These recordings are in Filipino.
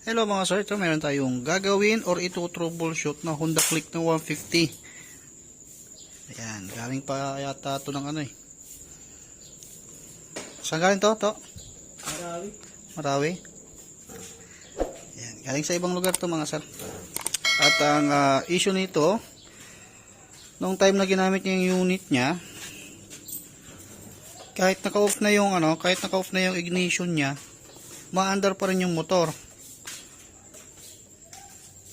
Hello mga sir, ito meron tayong gagawin or ito troubleshoot na Honda Click na 150. Ayan, galing pa yata ito ng ano eh. Saan galing to? to? Marami. Marawi. Ayan, galing sa ibang lugar to mga sir. At ang ah, issue nito, nung time na ginamit niya yung unit niya, kahit naka-off na yung ano, kahit naka-off na yung ignition niya, maandar pa rin yung motor.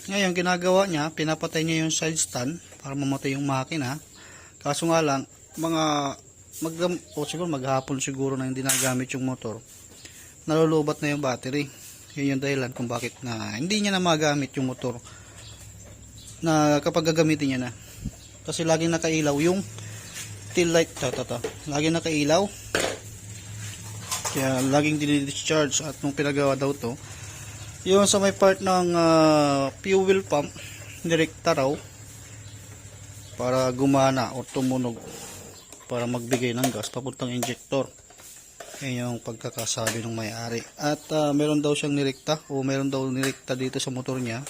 Ngayon, ginagawa niya, pinapatay niya yung side stand para mamatay yung makina. Kaso nga lang, mga mag o siguro maghapon siguro na hindi nagamit yung motor. Nalulubat na yung battery. Yun yung dahilan kung bakit na hindi niya na magamit yung motor na kapag gagamitin niya na. Kasi laging nakailaw yung tail light. Ta, ta, ta. Laging nakailaw. Kaya laging dinidischarge at nung pinagawa daw to, yung sa may part ng ah, fuel pump, direkta raw para gumana o tumunog para magbigay ng gas papuntang injector. Yan yung pagkakasabi ng may-ari. At ah, meron daw siyang nirekta o meron daw nirekta dito sa motor niya.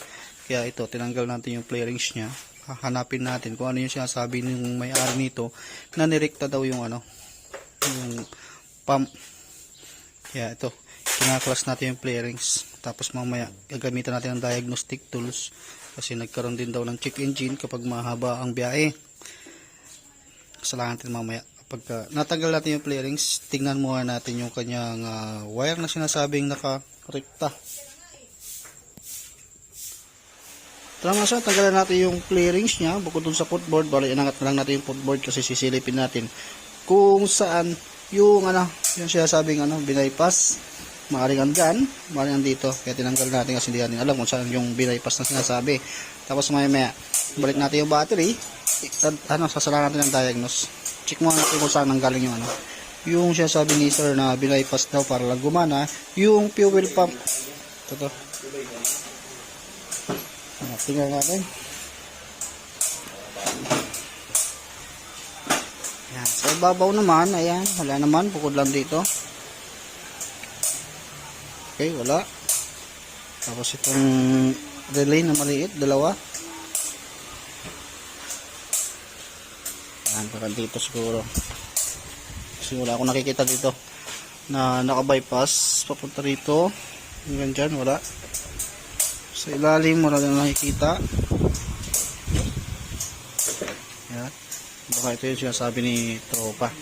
Kaya ito, tinanggal natin yung flarings niya. Hahanapin natin kung ano yung sinasabi ng may-ari nito na nirekta daw yung ano, yung pump. Kaya ito, kinaklas natin yung flarings. Tapos mamaya, gagamitan natin ang diagnostic tools kasi nagkaroon din daw ng check engine kapag mahaba ang biyahe. Kasalanan natin mamaya. Pagka natanggal natin yung flarings, tingnan muna natin yung kanyang ah, wire na sinasabing nakarekta. Tara mga sir, tanggalan natin yung clearings niya bukod dun sa footboard. Bali, inangat na lang natin yung footboard kasi sisilipin natin kung saan yung ano, yung sinasabing ano, binaypass. Maaring andyan, maaring andito. Kaya tinanggal natin kasi hindi natin alam kung saan yung binaypass na sinasabi. Tapos maya maya, balik natin yung battery. Ano, sasala natin ang diagnose. Check mo natin kung saan nanggaling yung ano. Yung sinasabi ni sir na binaypass daw para lang gumana, yung fuel pump. Ito to. Ah, Tingnan natin. Yan. Sa ibabaw naman, ayan, wala naman, bukod lang dito. Okay, wala. Tapos itong relay na maliit, dalawa. Yan, baka dito siguro. Kasi wala akong nakikita dito na naka-bypass papunta rito. Hanggang dyan, wala. Sa ilalim, wala na nakikita. Yan. Baka ito yung sinasabi ni Tropa.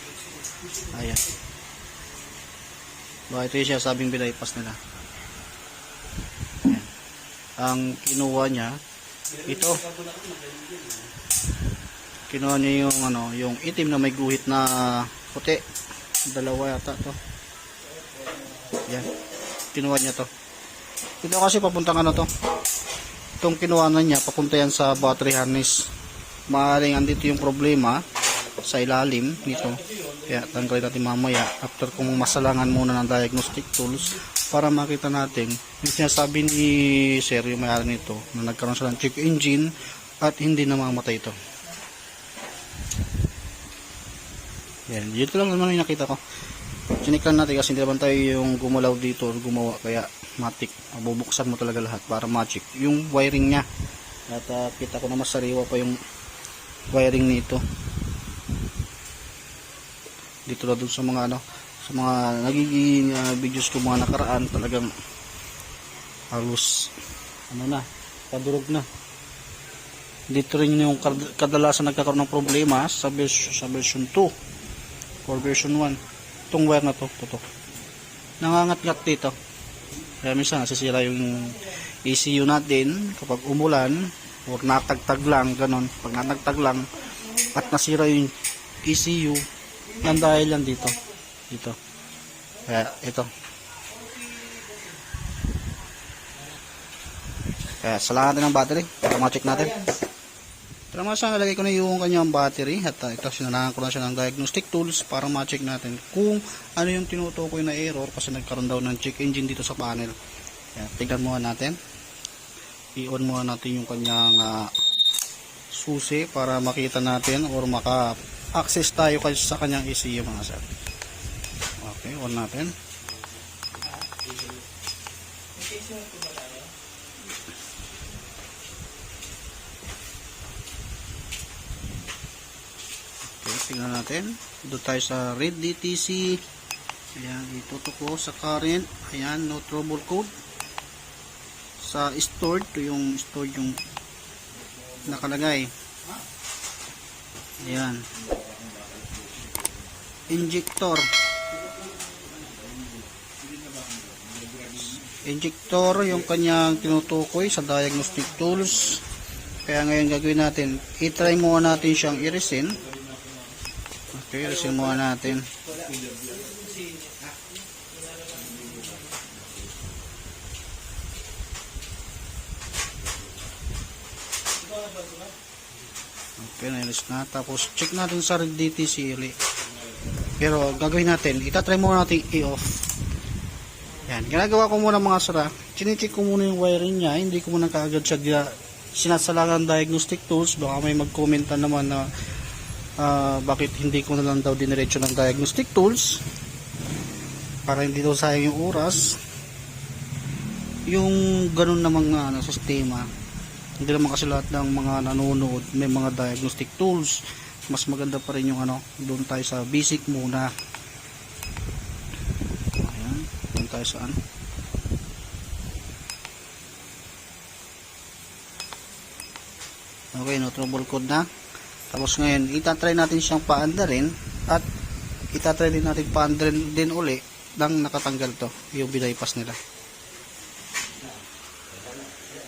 Ayan. Baka ito yung sinasabing binaypas nila. Ayan. Ang kinuha niya, ito. Kinuha niya yung ano, yung itim na may guhit na puti. Dalawa yata to. Yan. Kinuha niya to. Ito kasi papuntang ano to. Itong kinuha na niya, papunta yan sa battery harness. Maaring andito yung problema sa ilalim nito. Kaya tanggalin natin mamaya after kung masalangan muna ng diagnostic tools para makita natin yung sinasabi ni sir yung may-ari nito na nagkaroon siya ng check engine at hindi na mamatay ito. Yan, yun lang naman yung nakita ko. Siniklan natin kasi hindi naman tayo yung gumalaw dito or gumawa kaya matik. Bubuksan mo talaga lahat para magic. Yung wiring niya. At ah, kita ko na masariwa pa yung wiring nito. Dito na dun sa mga ano, sa mga nagiging ah, videos ko mga nakaraan talagang halos ano na, kadurog na. Dito rin yung kad- kadalasan nagkakaroon ng problema sa, vers- sa version 2 or version 1 itong wire na to, to, to. nangangat-ngat dito kaya minsan nasisira yung ECU natin kapag umulan or natagtag lang ganon pag natagtag lang at nasira yung ECU yan dahil yan dito. Dito. Kaya ito. Kaya salahan natin ang battery. Para ma-check natin. Tara mga sa nalagay ko na yung kanyang battery. At uh, ito sinanahan ko na siya ng diagnostic tools para ma-check natin kung ano yung tinutukoy na error kasi nagkaroon daw ng check engine dito sa panel. Kaya tignan muna natin. I-on muna natin yung kanyang ah, susi para makita natin or maka-access tayo kasi sa kanyang ECU mga sir. Okay, on natin. Okay, tingnan natin. Doon tayo sa red DTC. Ayan, itutok ko sa current. Ayan, no trouble code. Sa stored, ito yung stored yung nakalagay. Ayan. Injector. Injector yung kanyang tinutukoy sa diagnostic tools. Kaya ngayon gagawin natin, i-try muna natin siyang i-resin. Okay, resin muna natin. Okay, nailis na. Tapos, check natin sa DTC uli. Pero, gagawin natin. Itatry muna natin i-off. Yan. Ginagawa ko muna mga sara. Chinicheck ko muna yung wiring niya. Hindi ko muna kaagad siya sinasalangan diagnostic tools. Baka may mag-commenta naman na ah, bakit hindi ko na lang daw diniretso ng diagnostic tools. Para hindi daw sayang yung oras. Yung ganun na mga ano, sistema hindi naman kasi lahat ng mga nanonood may mga diagnostic tools mas maganda pa rin yung ano doon tayo sa basic muna ayan doon tayo sa ano okay no trouble code na tapos ngayon itatry natin siyang paandarin at itatry din natin paandarin din uli nang nakatanggal to yung binaypas nila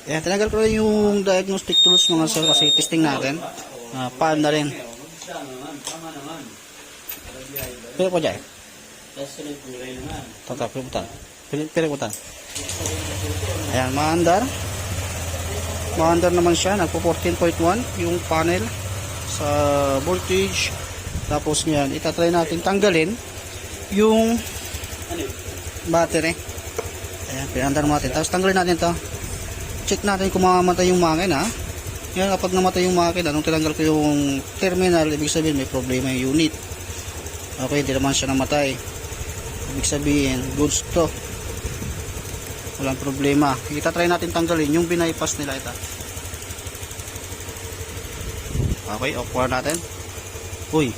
Ayan, tinagal ko rin yung diagnostic tools mga sir kasi testing natin. Uh, paan na rin. Pili ko dyan. Tata, pili ko Pili, pili ko Ayan, maandar. Maandar naman siya. Nagpo 14.1 yung panel sa voltage. Tapos ngayon, itatry natin tanggalin yung battery. Ayan, pinandar natin. Tapos tanggalin natin to check natin kung mamamatay yung makina ngayon kapag namatay yung makina nung tinanggal ko yung terminal ibig sabihin may problema yung unit. Okay hindi naman siya namatay. Ibig sabihin goods to. Walang problema. Itatry natin tanggalin yung binaypass nila ito. Okay off natin. Uy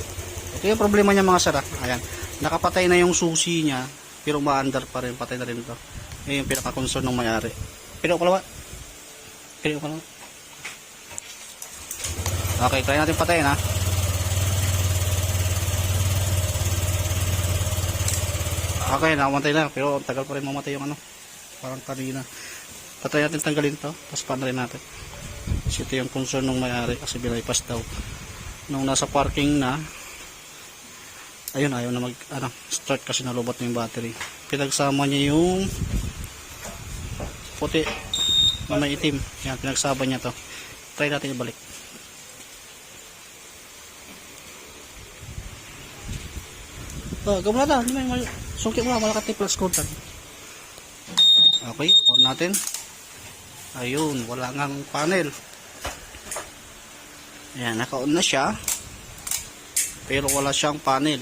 ito yung problema niya mga sara. Ayan. Nakapatay na yung susi niya pero maandar pa rin. Patay na rin ito. Yun yung pinaka concern ng mayari. Pero kalawa Kaya ko lang. Okay, try natin patayin ha. Okay, namatay na. Pero tagal pa rin mamatay yung ano. Parang kanina. Patry natin tanggalin to. Tapos paano rin natin. Kasi ito yung concern ng mayari. Kasi binaypas daw. Nung nasa parking na. Ayun, ayaw na mag ano, start kasi nalobot na yung battery. Pinagsama niya yung puti na may itim. Yan, pinagsaba niya to. Try natin ibalik. Oh, gawin na Hindi may sungkit mo. Malakati plus code lang. Okay, on natin. Ayun, wala ngang panel. Ayan, naka-on na siya. Pero wala siyang panel.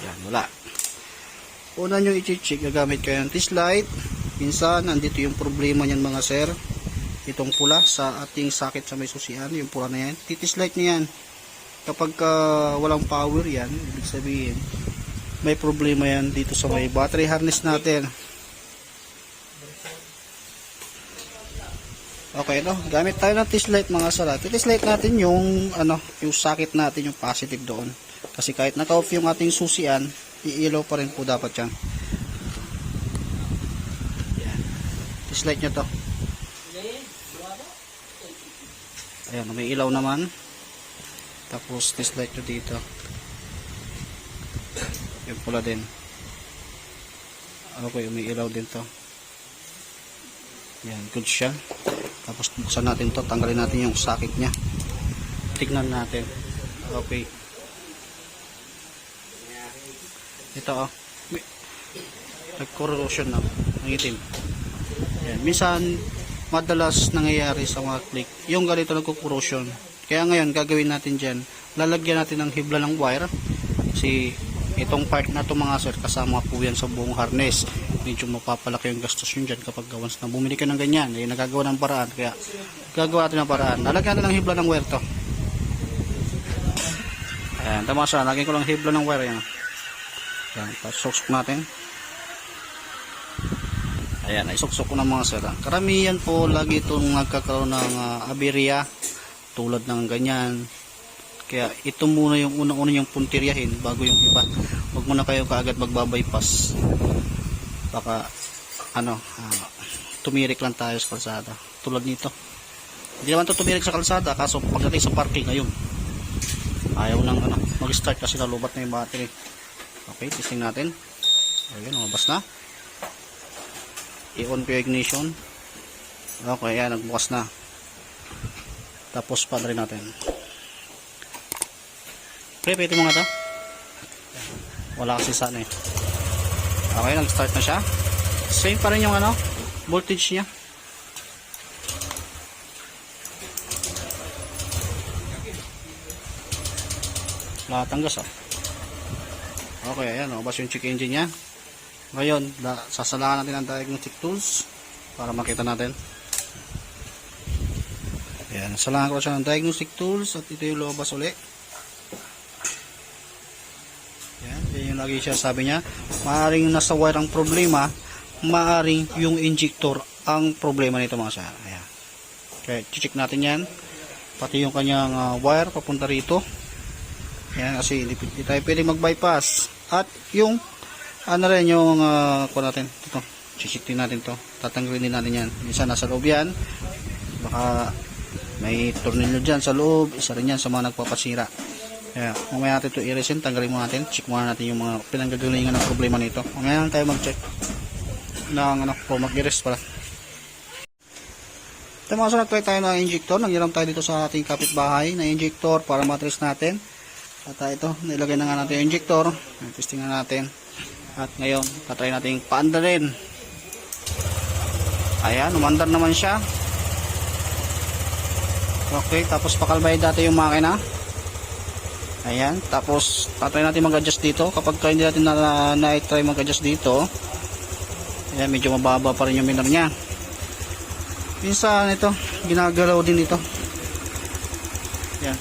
Ayan, wala. Una nyo i-check, gagamit kayo ng test light. Minsan, nandito yung problema niyan mga sir. Itong pula sa ating sakit sa may susian, yung pula na yan. Titis light niya yan. Kapag uh, walang power yan, ibig sabihin, may problema yan dito sa may battery harness natin. Okay, no? Gamit tayo ng test light mga sir. Test light natin yung, ano, yung sakit natin, yung positive doon. Kasi kahit naka-off yung ating susian, iilaw pa rin po dapat yan. Test light nyo to. Ayan, may ilaw naman. Tapos test light nyo dito. Yung pula din. Okay, may ilaw din to. Yan, good siya. Tapos buksan natin to, tanggalin natin yung sakit niya. Tignan natin. Okay. Ito oh. Nag-corrosion na. Ang itim. Yan. Minsan, madalas nangyayari sa mga click, yung ganito nagko-corrosion. Kaya ngayon, gagawin natin dyan, lalagyan natin ng hibla ng wire. Kasi Itong part na to mga sir, kasama po yan sa buong harness. Medyo mapapalaki yung gastos yun dyan kapag once na bumili ka ng ganyan. Eh, nagagawa ng paraan. Kaya gagawa natin ng paraan. Lalagyan natin ng hibla ng wire to. Ayan, tama siya. Lagyan ko lang hibla ng wire yan. Ayan, pasuksok natin. Ayan, ay suksok ko ng mga sir. Karamihan po lagi itong nagkakaroon ng ah, aberya tulad ng ganyan. Kaya ito muna yung unang-una yung puntiryahin bago yung iba. Huwag muna kayo kaagad magbabypass. Baka ano, ah, tumirik lang tayo sa kalsada. Tulad nito. Hindi naman to tumirik sa kalsada kaso pagdating sa parking ayun. Ayaw nang ano, mag-start kasi nalubat na yung battery. Okay, testing natin. Ayun, lumabas na. I-on ignition. Okay, yan, nagbukas na. Tapos pa rin natin. Pre, pwede mo nga to? Wala kasi sana eh. Okay, nag-start na siya. Same pa rin yung ano, voltage niya. Lahat ang gas ah. Okay, ayan, nabas yung check engine niya. Ngayon, da, sasalahan natin ang diagnostic tools para makita natin. Ayan, sasalahan ko siya ng diagnostic tools at ito yung lumabas uli. Ayan, yan yung lagi siya sabi niya. Maaring nasa wire ang problema, maaring yung injector ang problema nito mga sir. Ayan. Okay, check natin yan. Pati yung kanyang ah, wire papunta rito. Ayan, kasi hindi, hindi tayo pwede mag-bypass. At yung ano rin yung uh, kuha natin ito chichitin natin to tatanggalin din natin yan minsan nasa loob yan baka may tornilyo dyan sa loob isa rin yan sa mga nagpapasira. Kaya mamaya natin ito i-resin tanggalin muna natin check muna natin yung mga pinanggagalingan ng problema nito. Mamaya lang tayo mag-check ng ano po mag-i-rest pala. Ito mga sunod tayo ng injector. Nangiram tayo dito sa ating kapitbahay na injector para matrace natin. At uh, ito nilagay na nga natin yung injector. Testing na natin. At ngayon, tatry natin paandarin. Ayan, umandar naman siya. Okay, tapos pakalbay dati yung makina. Ayan, tapos tatry natin mag-adjust dito. Kapag ka hindi natin na, na, mag-adjust dito, ayan, medyo mababa pa rin yung minor niya. Minsan ito, ginagalaw din ito. Ayan.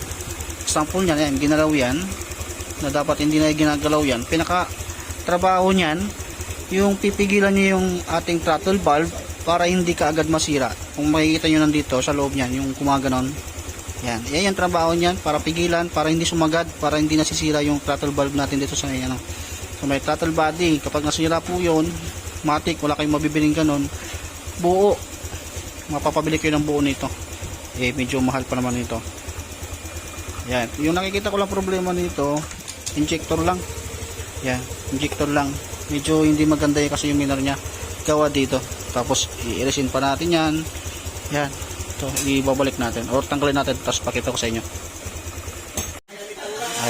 Example niyan, ayan, ginalaw yan. Na dapat hindi na ginagalaw yan. Pinaka trabaho niyan yung pipigilan niyo yung ating throttle valve para hindi ka agad masira. Kung makikita nyo nandito sa loob niyan yung kumaganon. Yan, yan yung trabaho niyan para pigilan, para hindi sumagad para hindi nasisira yung throttle valve natin dito sa ano, so may throttle body. Kapag nasira po yun matik, wala kayong mabibiling ganon buo. Mapapabili kayo ng buo nito. Eh medyo mahal pa naman nito yan, yung nakikita ko lang problema nito injector lang. Yan, injector lang. Medyo hindi maganda yun kasi yung minor niya. Gawa dito. Tapos, i-resin pa natin yan. Yan. Ito, ibabalik natin. Or tanggalin natin. Tapos, pakita ko sa inyo.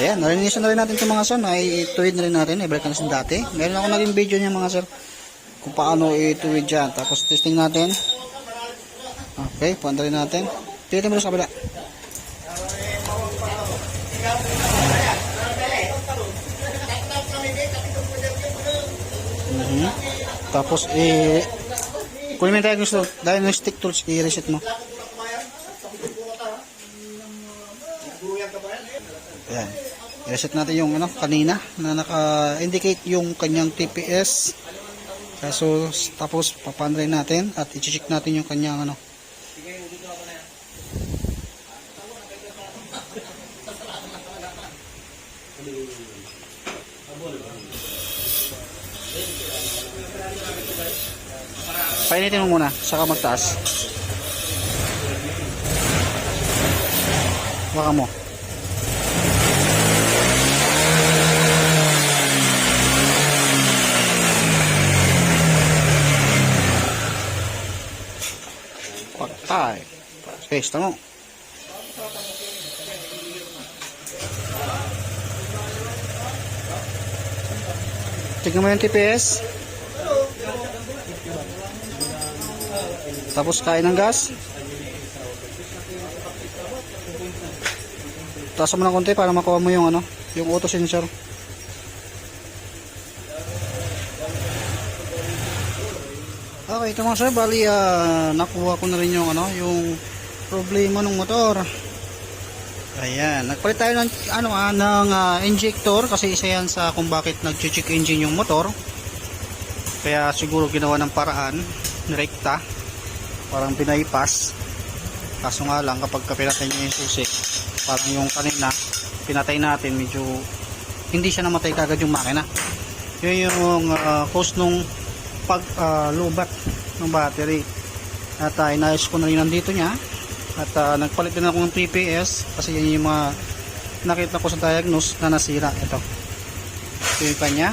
Ayan, nalinisan na rin natin itong mga sir. Ituwid na rin natin. Ibalik na sin dati. Meron ako naging video niya mga sir. Kung paano ituwid dyan. Tapos, testing natin. Okay, puanda rin natin. Tingnan mo sa kabila. Mhm. Tapos, eh, kunin mo yung diagnostic, diagnostic tools, i-reset mo. Ayan. I-reset natin yung ano, kanina na naka-indicate yung kanyang TPS. Kaso, tapos, papanray natin at i-check natin yung kanyang ano, Painitin mo muna, saka magtaas. Baka mo. Patay. Pesta mo. Tignan mo yung TPS. Tapos kain ng gas. Taas mo ng konti para makuha mo yung ano, yung auto sensor. Okay, ito mga sir, bali uh, nakuha ko na rin yung ano, yung problema ng motor. Ayan, nagpalit tayo ng ano ah, ng uh, injector kasi isa yan sa kung bakit nag-check engine yung motor. Kaya siguro ginawa ng paraan, rekta parang binaypas. Kaso nga lang kapag pinatay niya yung susi, parang yung kanina, pinatay natin, medyo hindi siya namatay kagad yung makina. Yun yung ah, cause nung pag ah, lubat ng battery. At uh, inayos ko na rin nandito niya. At ah, nagpalit din ako ng TPS kasi yan yung mga nakita ko sa diagnose na nasira. Ito. Ito yung kanya.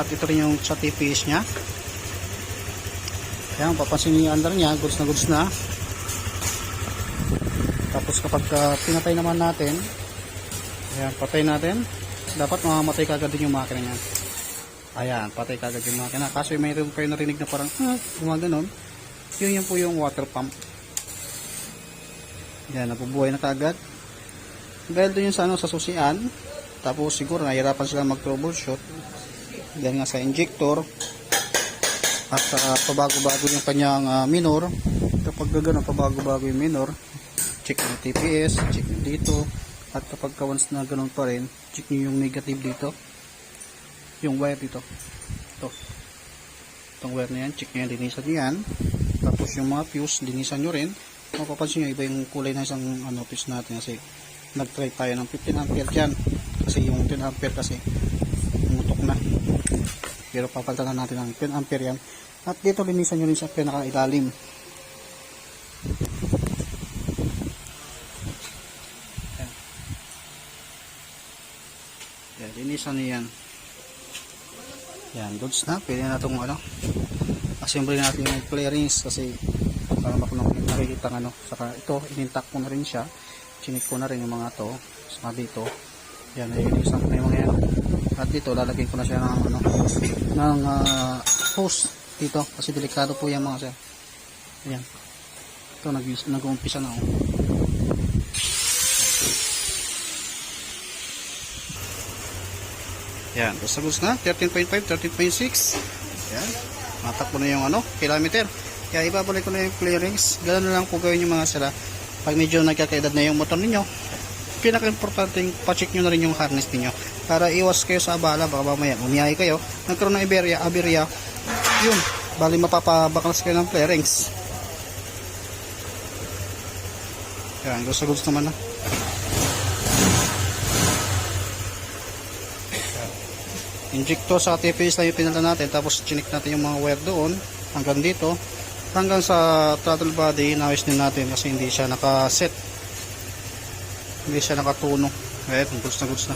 At ito rin yung sa TPS niya. Ayan, papansin niyo yung under niya. Goods na goods na. Tapos kapag ah, pinatay naman natin, ayan, patay natin, dapat mamamatay kagad din yung makina niya. Ayan, patay kagad yung makina. Kaso yung mayroon kayo narinig na parang, ah, gumaganon. Yun yan po yung water pump. Yan, nabubuhay na kagad. Dahil doon yung sa, ano, sa susian, tapos siguro nahirapan sila mag-troubleshoot. Dahil nga sa injector, at uh, pabago-bago yung kanyang ah, minor. Kapag gano'n, pabago-bago yung minor, check yung TPS, check nyo dito. At kapag ka once na ganun pa rin, check nyo yung negative dito. Yung wire dito. Ito. Itong wire na yan, check nyo yan, linisan nyo yan. Tapos yung mga fuse, linisan nyo rin. Mapapansin nyo, iba yung kulay ng isang ano, fuse natin kasi nag-try tayo ng 15 ampere dyan. Kasi yung 10 ampere kasi na. Pero papalitan na natin ng 10 ampere yan. At dito linisan nyo rin sa pinaka-ilalim. Yan. Yan, linisan nyo yan. Yan, goods na. Pwede na itong ano. Assemble natin yung clearings kasi para nang nakikita ng ano. Saka ito, inintak ko na rin siya. Chinik ko na rin yung mga to. Saka dito. Yan, nilinisan ko na yung mga yan. At dito, lalagyan ko na siya ng ano, ng ah, hose dito. Kasi delikado po yan mga sir. Ayan. Ito, nag nag-uumpisa na ako. Yan, basta gusto na, 13.5, 13.6. Yan, matakbo na yung ano, kilometer. Kaya ibabalik ko na yung clearings. Ganun na lang po gawin yung mga sila. Pag medyo nagkakaedad na yung motor ninyo, pinaka-importante yung pa-check nyo na rin yung harness ninyo. Para iwas kayo sa abala, baka mamaya umiyahe kayo, nagkaroon ng Iberia, Aberia, yun, bali mapapabaklas kayo ng clearings. Yan, gusto gusto naman na. injector sa TPS lang yung pinala natin. Tapos chinik natin yung mga wire doon. Hanggang dito. Hanggang sa throttle body inayos din natin kasi hindi siya nakaset hindi siya nakatuno eh goods na goods na